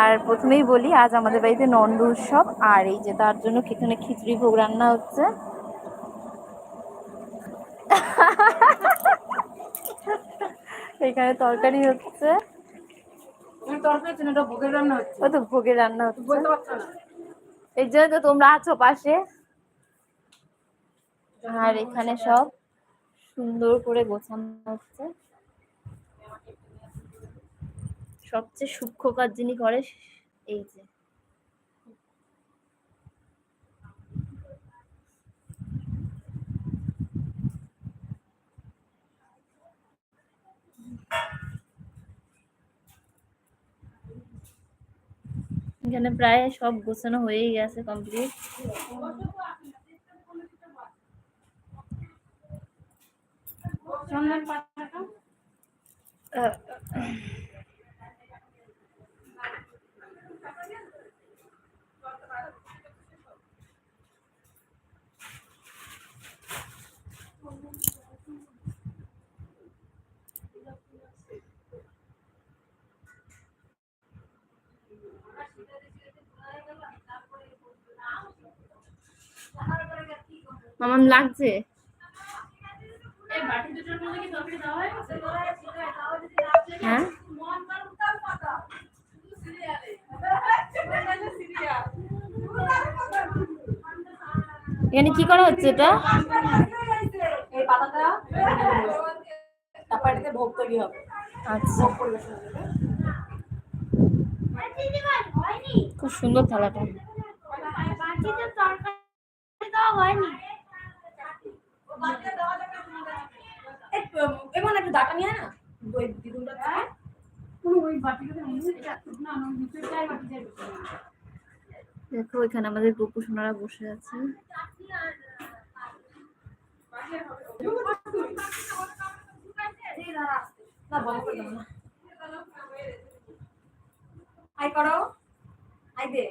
আর প্রথমেই বলি আজ আমাদের বাড়িতে নন্দ উৎসব আর এই যে তার জন্য এখানে খিচুড়ি ভোগ রান্না হচ্ছে। এখানে তরকারি হচ্ছে। ও তো ভোগের রান্না হচ্ছে। এই জন্য তো তোমরা আছো পাশে। আর এখানে সব সুন্দর করে গোছানো হচ্ছে। সবচেয়ে সূক্ষ্ম কাজ যিনি করে এই যে। এখানে প্রায় সব গোছানো হয়েই গেছে কমপ্লিট মামাম লাগছে। হ্যাঁ? এখানে কি করা হচ্ছে এটা? এই পাতাটা তারপর এটাতে ভোগ তৈরি হবে। আচ্ছা। খুব সুন্দর থালাটা। একটু এমন একটু ডাটা নিয়ে না। ওই দিদুনটা দেখো এখানে আমাদের গোপু সোনারা বসে আছে। আই করো আই দে।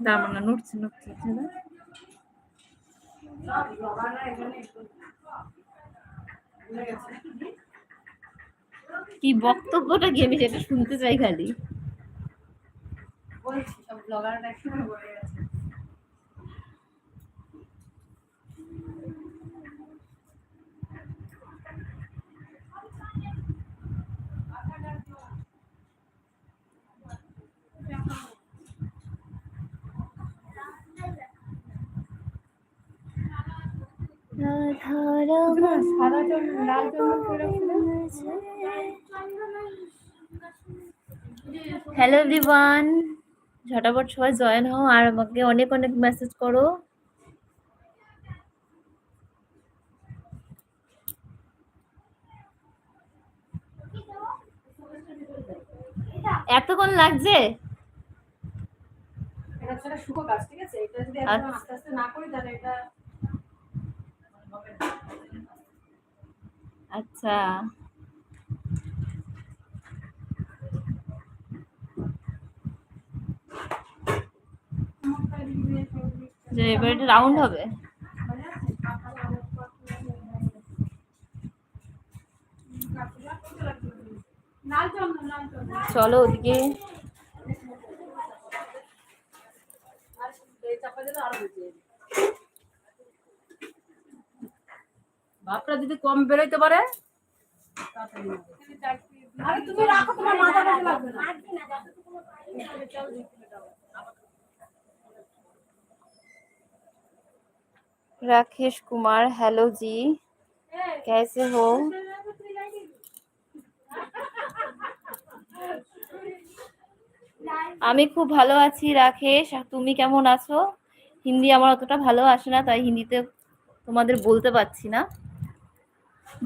না নড়ছে নড়ছে না? কি বক্তব্যটা কি? আমি সেটা শুনতে চাই খালি। বলছি সব ব্লগাররা একসঙ্গে বলে গেছে সাদা চন্দন লাল চন্দন করে হ্যালো এভরিওয়ান ঝটাপট সবাই জয়েন হও আর আমাকে অনেক অনেক মেসেজ করো। এতক্ষণ লাগছে? এটা ঠিক আছে? এটা যদি আচ্ছা। আস্তে আস্তে না করি তাহলে এটা হবে না। আচ্ছা। যে এবার এটা রাউন্ড হবে? চলো ওদিকে। চাপা দিলে আরও ভাবটা যদি কম বেরোইতে পারে তাড়াতাড়ি হবে। আরে তুমি রাখো তোমার মাথা কাজে লাগবে না राकेश कुमार हेलो जी कैसे हो আমি খুব ভালো আছি রাকেশ আর তুমি কেমন আছো হিন্দি আমার অতটা ভালো আসে না তাই হিন্দিতে তোমাদের বলতে পারছি না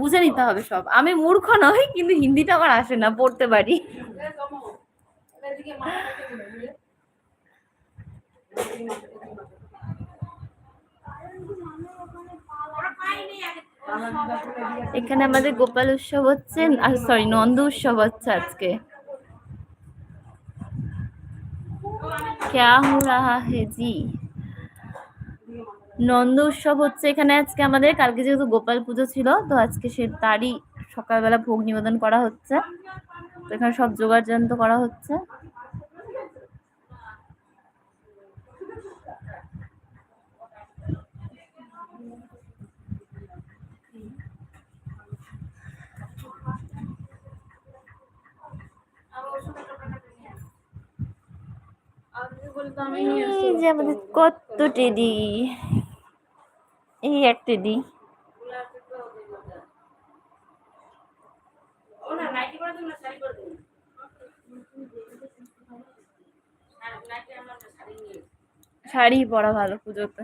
বুঝে নিতে হবে সব। আমি মূর্খ নই, কিন্তু হিন্দিটা আমার আসে না, পড়তে পারি। এখানে আমাদের গোপাল উৎসব হচ্ছে, আর সরি নন্দ উৎসব হচ্ছে আজকে। ক্যা হো হে জি? নন্দ উৎসব হচ্ছে এখানে। আজকে আমাদের কালকে যেহেতু গোপাল পুজো ছিল তো আজকে সে তারই সকালবেলা ভোগ নিবেদন করা হচ্ছে। তো এখানে সব জোগাড় যন্ত্র করা হচ্ছে। যে আমাদের কত টেডি এই এক টেডি শাড়ি পরা ভালো পুজোতে।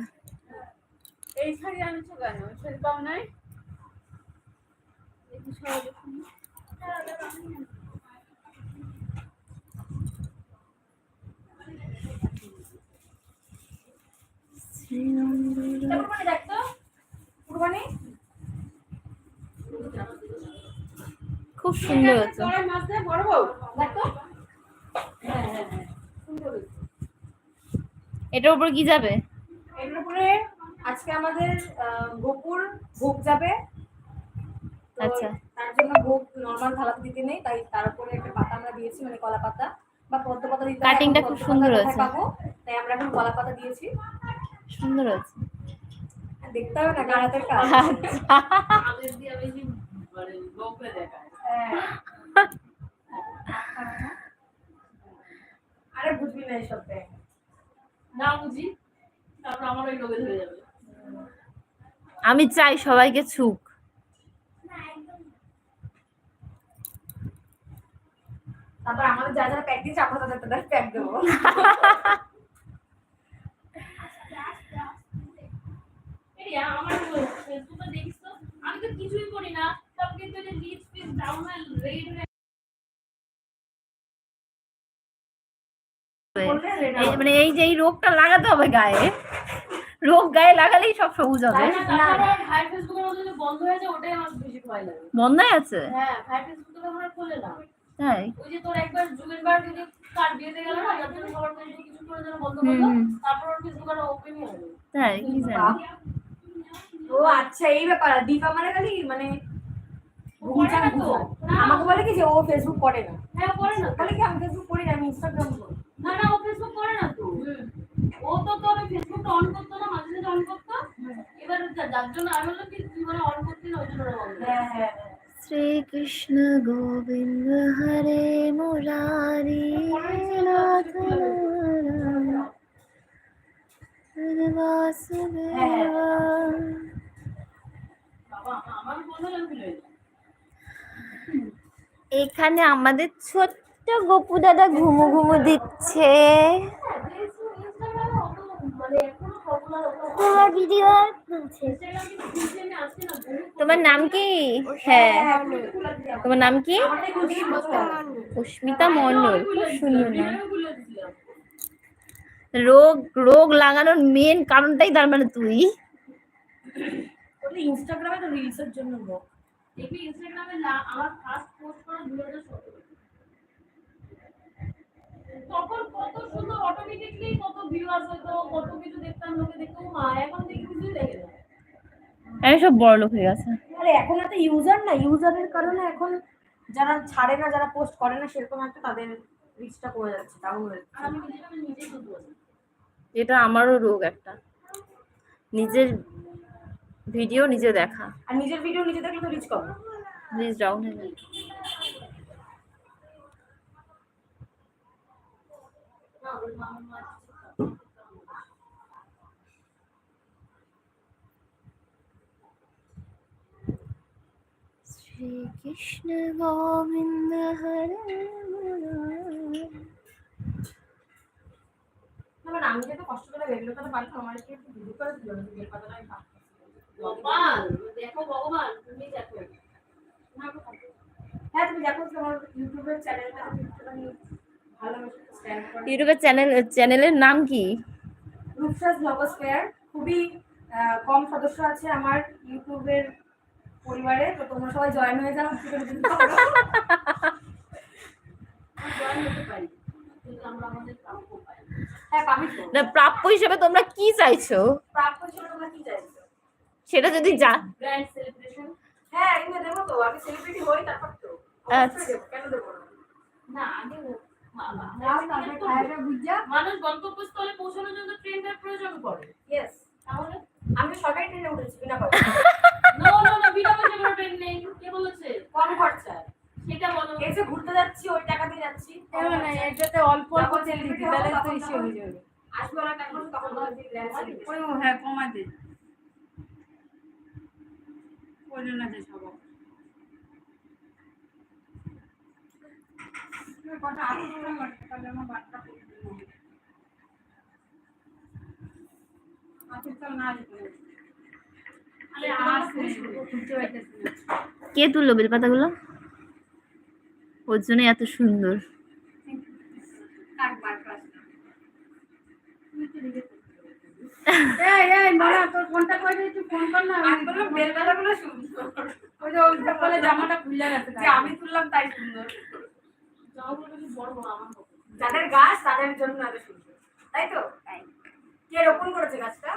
শাড়ি আনছো কেন শাড়ি পাও নাই দেখতো খুব সুন্দর হচ্ছে বড় বউ হ্যাঁ হ্যাঁ হ্যাঁ সুন্দর এটার উপর কি যাবে? এটার উপরে আজকে আমাদের গোপুর ভোগ যাবে। আচ্ছা। তার জন্য ভোগ নর্মাল থালাতে দিতে নেই তাই তার উপরে একটা পাতা আমরা দিয়েছি মানে কলা পাতা বা পদ্ম পাতা দিতে Cutting টা এখন খুব সুন্দর হয়েছে। তাই আমরা এখন কলা পাতা দিয়েছি। সুন্দর হচ্ছে দেখতে হবে না গাড়াতের কাজ? আমাদের দিয়ে বেশি মানে হ্যাঁ। আরে বুঝবি না এসব না বুঝি তারপর আমার ওই লোকে ধরে যাবে। আমি চাই সবাইকে ছুক। তারপর আমাদের যারা যারা প্যাক দিয়েছে আমরা তাদের প্যাক দেবো। এই আমার ফেসবুকে দেখিস তো আমি তো কিছুই করি না। সব কিন্তু যে পিস ডাউন হয়ে রেড হয়ে করলে রেডি এই মানে এই যে এই রোগটা লাগাতে হবে গায়ে রোগ গায়ে লাগালেই সব সবুজ হবে। বন্ধ হয়ে আছে? হ্যাঁ তাই? ওই যে তোর একবার যুগের বার যদি কার বিয়েতে গেল না যার জন্য সবার ফেসবুক কিছু করে যেন বন্ধ করল তারপর ওর ফেসবুক আর ওপেনই হবে তাই কি জানি। ও আচ্ছা এই ব্যাপার। দীপা মানে খালি মানে আমাকে বলে কি যে ও ফেসবুক করে না? হ্যাঁ করে না তো। বলে কি আমি ফেসবুক করি না আমি ইনস্টাগ্রাম করি। না না ও ফেসবুক করে না তো। ও তো তোর ফেসবুকটা অন করতো না মাঝে মাঝে অন করতো। এবার যার জন্য আমি বললাম কি তুই মানে অন করতে না ওই জন্য হ্যাঁ হ্যাঁ। শ্রীকৃষ্ণ গোবিন্দ হরে মুরারি নাথ বাসুদেব বাবা আমার বন্ধ লাগে ভুলে যায় এখানে আমাদের ছোট্ট গপু দাদা ঘুমু ঘুমু দিচ্ছে। তোমার ভিডিও তোমার নাম কি? হ্যাঁ। তোমার নাম কি? পুষ্মিতা মন্ডল সুন্দর রোগ রোগ লাগানোর মেন কারণটাই তার মানে তুই। ওটা ইনস্টাগ্রামে তো রিলসের জন্য লোক দেখবি ইনস্টাগ্রামে লা- আমার ফার্স্ট পোস্ট করা দুই হাজার সতেরো। তখন কত সুন্দর অটোমেটিকলি কত ভিউয়ার্স হতো কত কিছু দেখতাম লোকে দেখতো মা এখন দেখি কিছুই দেখে না। আমি সব বড় লোক হয়ে গেছে। আরে এখন একটা ইউজার না ইউজারের কারণে এখন যারা ছাড়ে না যারা পোস্ট করে না সেরকম একটা তাদের রিচটা কমে যাচ্ছে ডাউন হয়ে এটা আমারও রোগ একটা। নিজের ভিডিও নিজে দেখা। আর নিজের ভিডিও নিজে দেখলে তো রিচ কম। প্লিজ ডাউন হয়ে যায়। শ্রীকৃষ্ণ গোবিন্দ হরে আমি যেটা কষ্ট করে বেরোলে কথা পারতাম আমার একটু ভিডিও করে দিল পাতা আমি পারতাম ভগবান দেখো ভগবান তুমি দেখো। হ্যাঁ তুমি দেখো তোমার ইউটিউবের চ্যানেলটা চ্যানেল চ্যানেলের নাম কি? রূপসাজ ব্লগোস্ফেয়ার খুবই কম সদস্য আছে আমার ইউটিউবের পরিবারে তো তোমরা সবাই জয়েন হয়ে যাও। হ্যাঁ প্রাপ্য হিসেবে তোমরা কি চাইছো? প্রাপ্য হিসেবে তোমরা কি চাইছো সেটা যদি যা সেলিব্রেশন হ্যাঁ এনে দেবো তো আমি সেলিব্রিটি হই তারপর তো। আচ্ছা। কেন দেবো না? না আগে ও- মা- মা- যাও তারপরে খায়াটা বুঝা মানুষ গন্তব্যস্থলে পৌঁছানোর জন্য ট্রেনের প্রয়োজন পড়ে। ইয়েস তাহলে? আমি সরকারি ট্রেনে উঠেছি বিনা পয়সা নো নো নো বিনা পয়সা কোনো ট্রেন নেই। কে বলেছে? কম খরচায় সেটা বলো। এই যে ঘুরতে যাচ্ছি ওই টাকা দিয়ে যাচ্ছি এটাতে অল্প অল্প যখন তেল দিতে তাহলে তো হয়ে যাবে। আসবে তখন হ্যাঁ কমা করে না যে কটা আমার আচ্ছা না কে তুললো বেলপাতাগুলো? ওর জন্য এত সুন্দর। এই এই মারা তোর ফোনটা কই দে তুই ফোন কর না। আমি বললাম বেলবেলাগুলো সুন্দর। ওই যে ওই বলে জামাটা খুলে রাখতে যে আমি তুললাম তাই সুন্দর। জামাগুলো বেশি বড় বড় আমার যাদের গাছ তাদের জন্য এত সুন্দর। তাই তো? কে রোপণ করেছে গাছটা?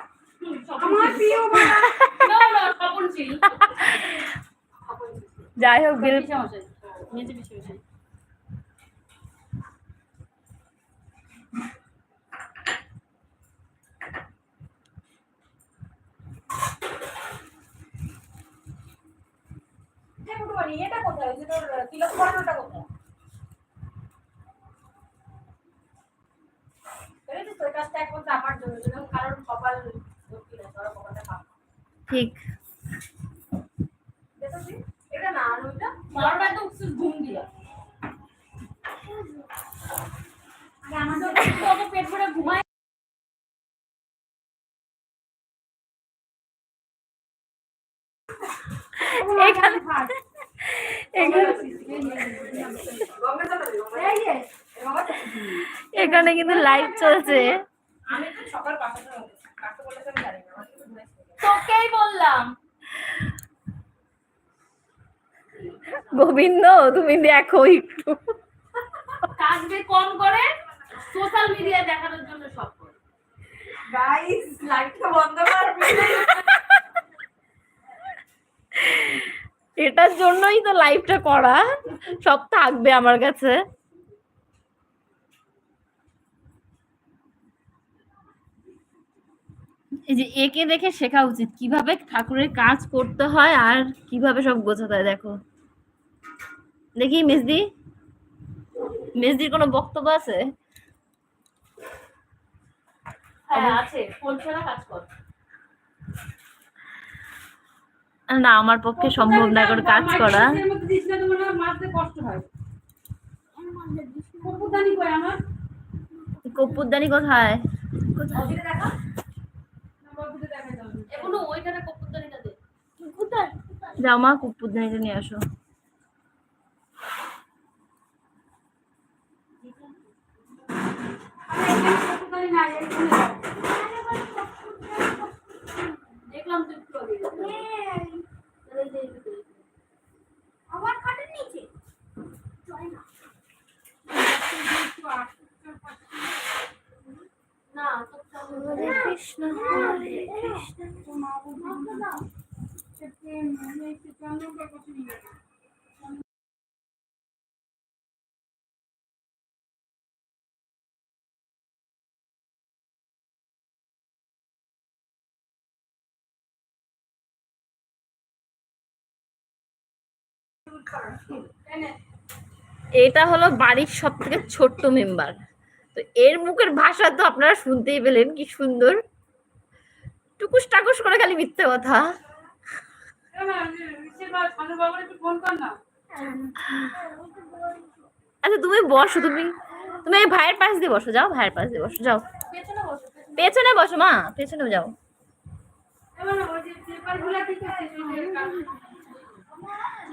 আমার প্রিয় মারা না, না, স্বপনশীল। যাই হোক বেল মেজে পিসেমশাই। কুটুমানি এটা কোথায়? যে তোর তিলক পরানোটা কোথায়? বুঝেছিস কাজটা একমাত্র আমার জন্য যেন কারোর কপাল ধরতি না তোর কপালটা পাপ ঠিক। এটা না আর ওইটা মার বাড়িতে উঠছিস ঘুম দিয়া। তোর অত পেট ভরে ঘুমায় এখানে এখানে কিন্তু লাইভ চলছে। তোকেই বললাম। গোবিন্দ তুমি দেখো একটু। কাজবে কম করে সোশ্যাল মিডিয়ায় দেখানোর জন্য সব করে। গাইস লাইটটা বন্ধ কর। এটার জন্যই তো লাইভটা করা। সব থাকবে আমার কাছে। এই যে একে দেখে শেখা উচিত, কীভাবে ঠাকুরের কাজ করতে হয় আর কীভাবে সব গোছাতে হয়, দেখো। দেখি মেজদি মেজদির কোনো বক্তব্য আছে? হ্যাঁ আছে। ফোন ছাড়া কাজ কর। না আমার পক্ষে সম্ভব না করে কাজ করা। কপুরদানি কোথায়? জামা কপুরদানিটা নিয়ে আসো আরে এখানে কপুদানি নাই এইখানে দাও। দেখলাম তুই একটু আগে তাহলে এই যে এই যে। আমার খাটের নিচে না তোর সামনে হরে কৃষ্ণ হরে কৃষ্ণ এটা হলো বাড়ির সব থেকে ছোট্ট মেম্বার তো এর মুখের ভাষা তো আপনারা শুনতেই পেলেন, কি সুন্দর। টুকুস টাকুস করে খালি মিথ্যে কথা। আচ্ছা তুমি বসো, তুমি তুমি এই ভাইয়ের পাশ দিয়ে বসো, যাও ভাইয়ের পাশ দিয়ে বসো, যাও। পেছনে বসো পেছনে। পেছনে মা, পেছনেও যাও।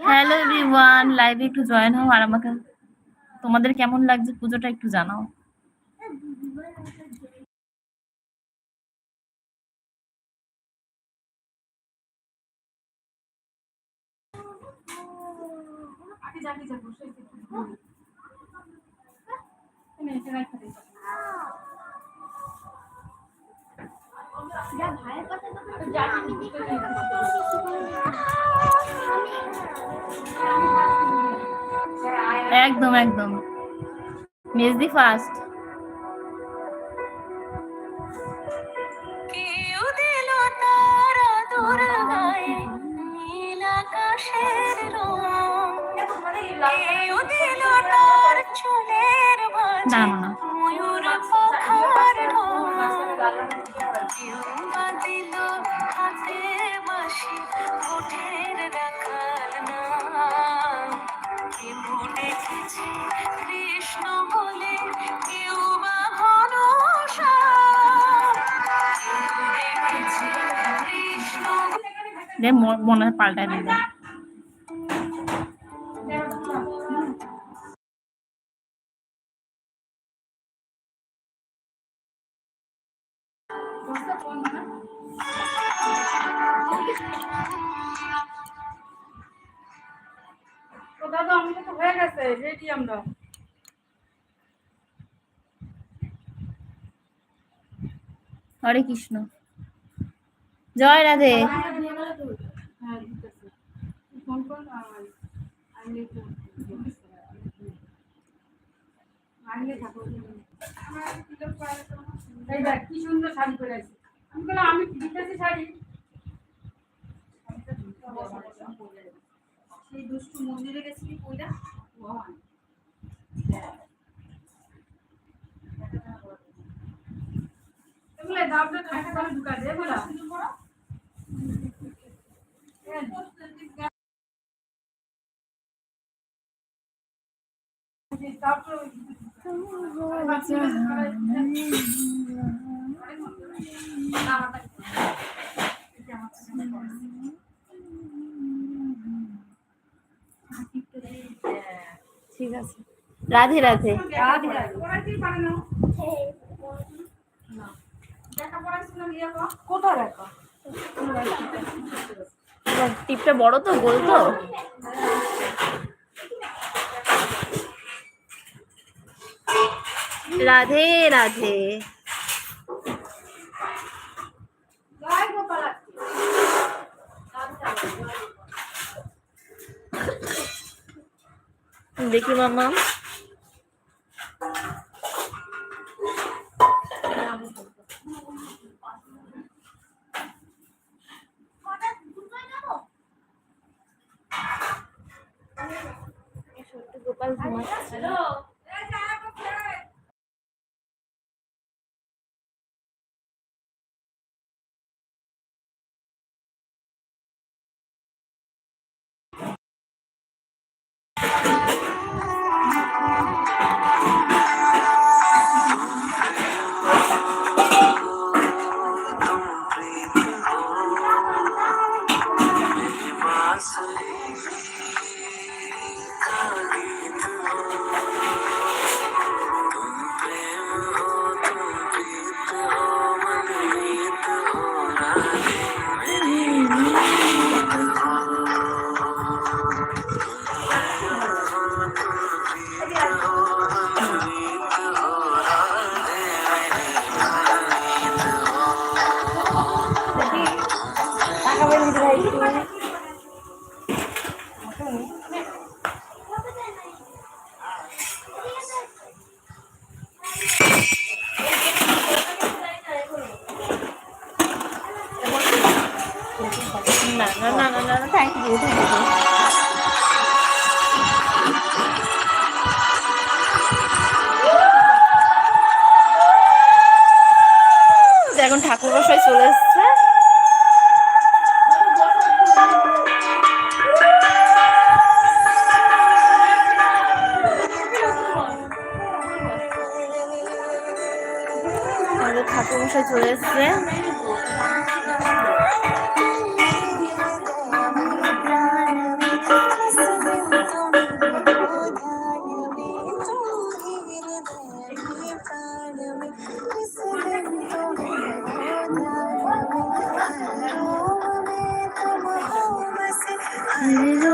হ্যালো এভরিওয়ান লাইভে একটু জয়েন হও আর আমাকে তোমাদের কেমন লাগছে পুজোটা একটু জানাও। আগে যাকে একদম একদম। মেজদি ফার্স্ট দে মনে পাল্টায় দিবে তো দাদা আমাদের তো হয়ে গেছে রেডি আমরা। হরে কৃষ্ণ। জয় রাধে হ্যাঁ দিতেছে ফোন কর আর আমি একটু আনলে থাকো এই দেখ, কি সুন্দর শাড়ি পরে আছে। আমি বললাম, আমি দিতেছি শাড়ি। সেই দুষ্টু মন্দিরে গেছিলি কইরা এগুলো দামটা খাইতে পারে ঢুকা দে বলা। ঠিক আছে। রাধে রাধে। কোথায় রাখো? টিপটা বড় তো গোল তো। রাধে রাধে। দেখি মামা না এখন ঠাকুর বসায় চলে 你这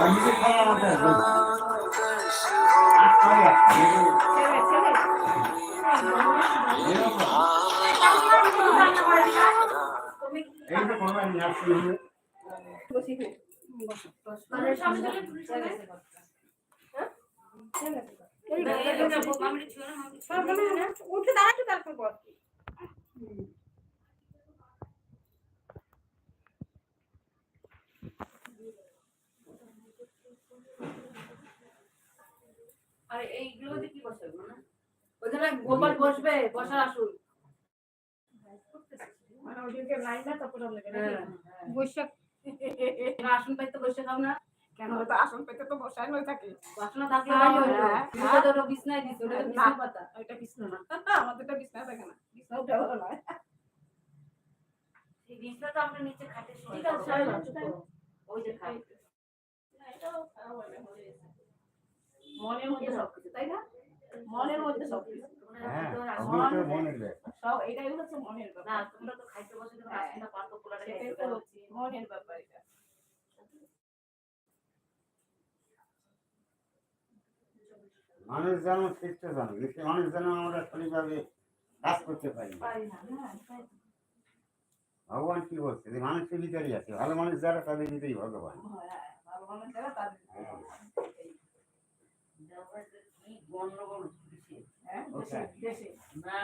Ben bizi kaybederdim. Hayır. হয়ে থাকে। বাসনা থাকলে হ্যাঁ, হ্যাঁ। তুমি তো ওটা বিছনায় দিছো ওটা বিছনা পাতা। ওইটা বিছনা না। আমাদেরটা বিছনা থাকে না। বিছনা উঠে ভালো নয়। বিছনাটা আমরা নিচে খাটে ঠিক আছে ওই যে খাই মনের মধ্যে সবকিছু তাই না? মনের মধ্যে সবকিছু। সব এটাই হচ্ছে মনের না তোমরা তো খাইতে বসে। পারতো মনের ব্যাপার এটা। মানুষ যেন শিখতে জানো কিন্তু মানুষ যেন আমরা সঠিকভাবে কাজ করতে পারি হ্যাঁ। ভগবান কি বলছে যে মানুষের ভিতরেই আছে ভালো মানুষ যারা তাদের ভিতরেই ভগবান হ্যাঁ, হ্যাঁ।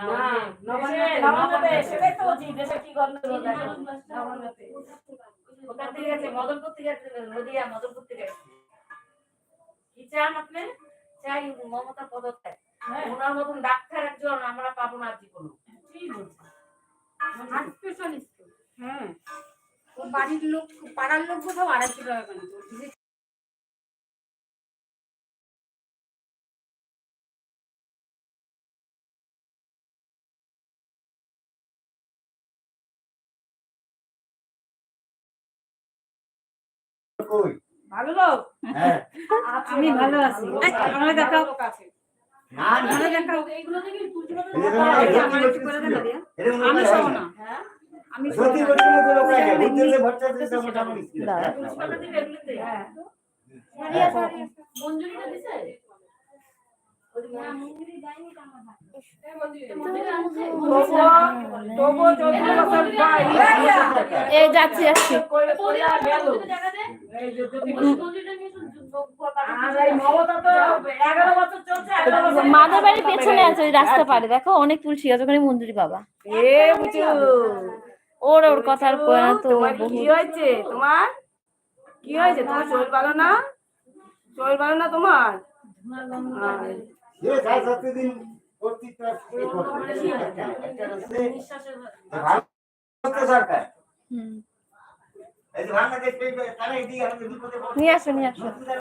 হ্যাঁ, মদনপুর নদিয়া মদনপুর থেকে কি চান আপনি চাই মমতা পদত্যাগ। হ্যাঁ, ওনার মতন ডাক্তার একজন আমরা পাবো না জীবনে। স্পেশালিস্ট হ্যাঁ, ও বাড়ির লোক পাড়ার লোক কোথাও আড়াইশো টাকা কেন তো কই? ভালো লোক হ্যাঁ আমি ভালো আছি আমার দেখাও এইগুলো থেকে আমার আমার আমি না। হ্যাঁ আমি সত্যি না। লোক না। বুদ্ধি হলে মোটামুটি ছিল। দাঁড়া। প্রিন্সিপালটা দিবে এগুলোতে হ্যাঁ। হ্যাঁ। মঞ্জুরিটা দিছে এই যাচ্ছি মাদের বাড়ির পেছনে আছে ওই রাস্তা পারে দেখো অনেক তুলসী আছে ওখানে মঞ্জুরি বাবা। এ বুঝু ওর ওর কথার আর তো তোমার কি হয়েছে? তোমার? কি হয়েছে? তোমার শরীর ভালো না? শরীর ভালো না তোমার? হ্যাঁ। সে যা যতদিন কর্তৃত্ব এ করবে, একটা- একটা হচ্ছে নিঃশ্বাসের যে ভালো করতে দরকার হুম এই যে বাংলাদেশ পেয়ে তারা এদিকে আমাদের বিপদে পড়ছে। নিয়ে আসো নিয়ে আসো নতুন